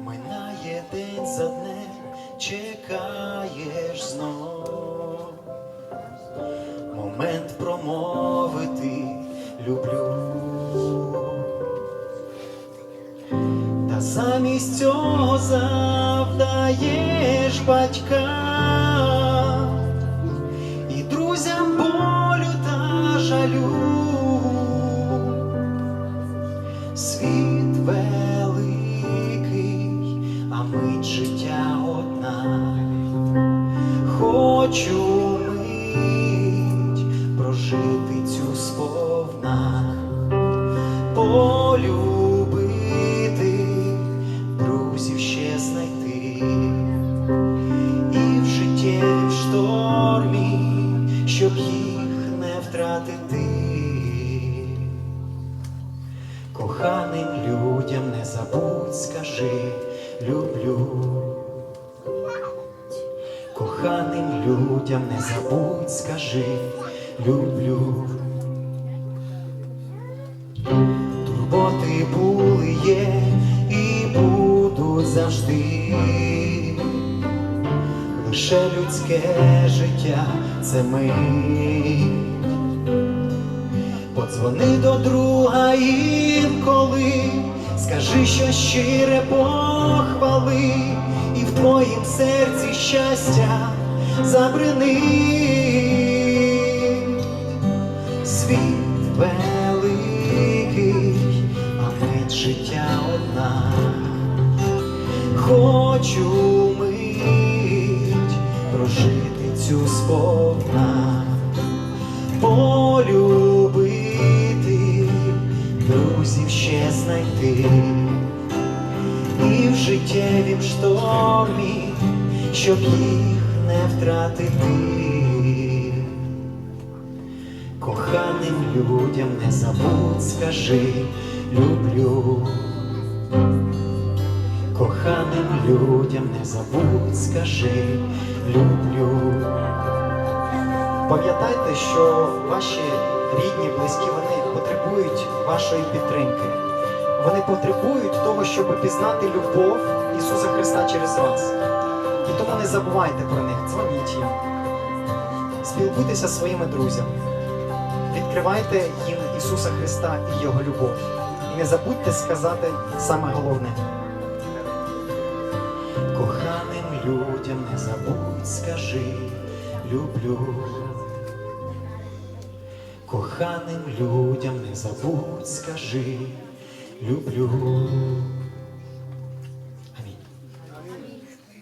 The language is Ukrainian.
Минає день за днем, чекаєш знов. Момент промовити люблю. Та замість цього завдаєш батькам і друзям болю та жалю. Світ великий, а мить життя одна. Хочу мить прожити цю сповна, полюбити, втратити. Коханим людям не забудь, скажи, люблю. Коханим людям не забудь, скажи, люблю. Турботи були, є і будуть завжди. Лише людське життя це ми. Подзвони до друга інколи, скажи, що щире похвали, і в твоїм серці щастя забрини. Світ великий, а мить життя одна. Хочу мить прожити цю сповна знайти, і в життєвім штормі, щоб їх не втратити. Коханим людям не забудь, скажи, люблю. Коханим людям не забудь, скажи, люблю. Пам'ятайте, що ваші рідні, близькі, вони потребують вашої підтримки. Вони потребують того, щоб пізнати любов Ісуса Христа через вас. І тому не забувайте про них, дзвоніть їм, спілкуйтеся зі своїми друзями, відкривайте їм Ісуса Христа і Його любов. І не забудьте сказати саме головне. Коханим людям не забудь, скажи, люблю. Коханим людям не забудь, скажи, люблю.